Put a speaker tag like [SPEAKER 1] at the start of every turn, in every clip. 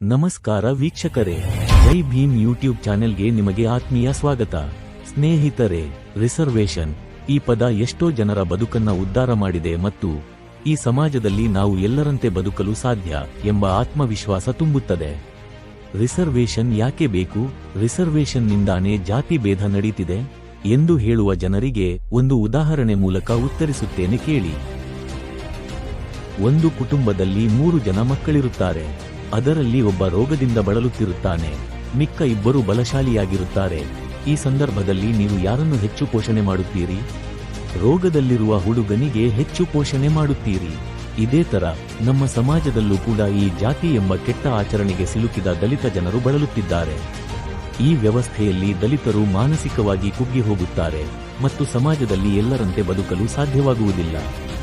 [SPEAKER 1] ನಮಸ್ಕಾರ ವೀಕ್ಷಕರೇ, ಜೈ ಭೀಮ್ ಯೂಟ್ಯೂಬ್ ಚಾನೆಲ್ಗೆ ನಿಮಗೆ ಆತ್ಮೀಯ ಸ್ವಾಗತ. ಸ್ನೇಹಿತರೆ ರಿಸರ್ವೇಶನ್ ಈ ಪದ ಎಷ್ಟೋ ಜನರ ಬದುಕನ್ನ ಉದ್ಧಾರ ಮಾಡಿದೆ ಮತ್ತು ಈ ಸಮಾಜದಲ್ಲಿ ನಾವು ಎಲ್ಲರಂತೆ ಬದುಕಲು ಸಾಧ್ಯ ಎಂಬ ಆತ್ಮವಿಶ್ವಾಸ ತುಂಬುತ್ತದೆ. ರಿಸರ್ವೇಶನ್ ಯಾಕೆ ಬೇಕು? ರಿಸರ್ವೇಶನ್ನಿಂದಾನೇ ಜಾತಿ ಭೇದ ನಡೀತಿದೆ ಎಂದು ಹೇಳುವ ಜನರಿಗೆ ಒಂದು ಉದಾಹರಣೆ ಮೂಲಕ ಉತ್ತರಿಸುತ್ತೇನೆ ಕೇಳಿ. ಒಂದು ಕುಟುಂಬದಲ್ಲಿ ಮೂರು ಜನ ಮಕ್ಕಳಿರುತ್ತಾರೆ. ಅದರಲ್ಲಿ ಒಬ್ಬ ರೋಗದಿಂದ ಬಳಲುತ್ತಿರುತ್ತಾನೆ. ಮಿಕ್ಕ ಇಬ್ಬರು ಬಲಶಾಲಿಯಾಗಿರುತ್ತಾರೆ. ಈ ಸಂದರ್ಭದಲ್ಲಿ ನೀವು ಯಾರನ್ನು ಹೆಚ್ಚು ಪೋಷಣೆ ಮಾಡುತ್ತೀರಿ? ರೋಗದಲ್ಲಿರುವ ಹುಡುಗನಿಗೆ ಹೆಚ್ಚು ಪೋಷಣೆ ಮಾಡುತ್ತೀರಿ. ಇದೇ ತರ ನಮ್ಮ ಸಮಾಜದಲ್ಲೂ ಕೂಡ ಈ ಜಾತಿ ಎಂಬ ಕೆಟ್ಟ ಆಚರಣೆಗೆ ಸಿಲುಕಿದ ದಲಿತ ಜನರು ಬಳಲುತ್ತಿದ್ದಾರೆ. ಈ ವ್ಯವಸ್ಥೆಯಲ್ಲಿ ದಲಿತರು ಮಾನಸಿಕವಾಗಿ ಕುಗ್ಗಿ ಹೋಗುತ್ತಾರೆ ಮತ್ತು ಸಮಾಜದಲ್ಲಿ ಎಲ್ಲರಂತೆ ಬದುಕಲು ಸಾಧ್ಯವಾಗುವುದಿಲ್ಲ.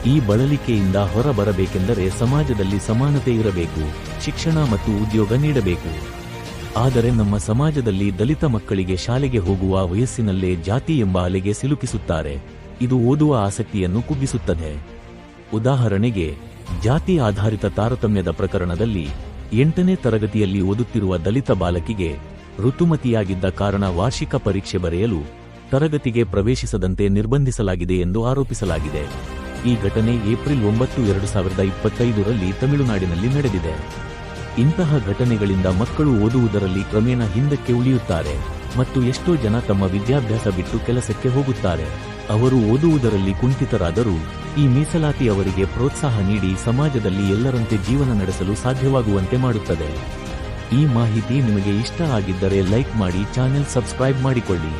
[SPEAKER 1] ಈ ಬಳಲಿಕೆಯಿಂದ ಹೊರಬರಬೇಕೆಂದರೆ ಸಮಾಜದಲ್ಲಿ ಸಮಾನತೆ ಇರಬೇಕು. ಶಿಕ್ಷಣ ಮತ್ತು ಉದ್ಯೋಗ ನೀಡಬೇಕು. ಆದರೆ ನಮ್ಮ ಸಮಾಜದಲ್ಲಿ ದಲಿತ ಮಕ್ಕಳಿಗೆ ಶಾಲೆಗೆ ಹೋಗುವ ವಯಸ್ಸಿನಲ್ಲೇ ಜಾತಿ ಎಂಬ ಅಲೆಗೆ ಸಿಲುಕಿಸುತ್ತಾರೆ. ಇದು ಓದುವ ಆಸಕ್ತಿಯನ್ನು ಕುಗ್ಗಿಸುತ್ತದೆ. ಉದಾಹರಣೆಗೆ, ಜಾತಿ ಆಧಾರಿತ ತಾರತಮ್ಯದ ಪ್ರಕರಣದಲ್ಲಿ ಎಂಟನೇ ತರಗತಿಯಲ್ಲಿ ಓದುತ್ತಿರುವ ದಲಿತ ಬಾಲಕಿಗೆ ಋತುಮತಿಯಾಗಿದ್ದ ಕಾರಣ ವಾರ್ಷಿಕ ಪರೀಕ್ಷೆ ಬರೆಯಲು ತರಗತಿಗೆ ಪ್ರವೇಶಿಸದಂತೆ ನಿರ್ಬಂಧಿಸಲಾಗಿದೆ ಎಂದು ಆರೋಪಿಸಲಾಗಿದೆ. ಈ ಘಟನೆ ಏಪ್ರಿಲ್ ಒಂಬತ್ತು, ಎರಡು ಸಾವಿರದ ಇಪ್ಪತ್ತೈದರಲ್ಲಿ ತಮಿಳುನಾಡಿನಲ್ಲಿ ನಡೆದಿದೆ. ಇಂತಹ ಘಟನೆಗಳಿಂದ ಮಕ್ಕಳು ಓದುವುದರಲ್ಲಿ ಕ್ರಮೇಣ ಹಿಂದಕ್ಕೆ ಉಳಿಯುತ್ತಾರೆ ಮತ್ತು ಎಷ್ಟೋ ಜನ ತಮ್ಮ ವಿದ್ಯಾಭ್ಯಾಸ ಬಿಟ್ಟು ಕೆಲಸಕ್ಕೆ ಹೋಗುತ್ತಾರೆ. ಅವರು ಓದುವುದರಲ್ಲಿ ಕುಂಠಿತರಾದರೂ ಈ ಮೀಸಲಾತಿ ಅವರಿಗೆ ಪ್ರೋತ್ಸಾಹ ನೀಡಿ ಸಮಾಜದಲ್ಲಿ ಎಲ್ಲರಂತೆ ಜೀವನ ನಡೆಸಲು ಸಾಧ್ಯವಾಗುವಂತೆ ಮಾಡುತ್ತದೆ. ಈ ಮಾಹಿತಿ ನಿಮಗೆ ಇಷ್ಟ ಆಗಿದ್ದರೆ ಲೈಕ್ ಮಾಡಿ, ಚಾನೆಲ್ ಸಬ್ಸ್ಕ್ರೈಬ್ ಮಾಡಿಕೊಳ್ಳಿ.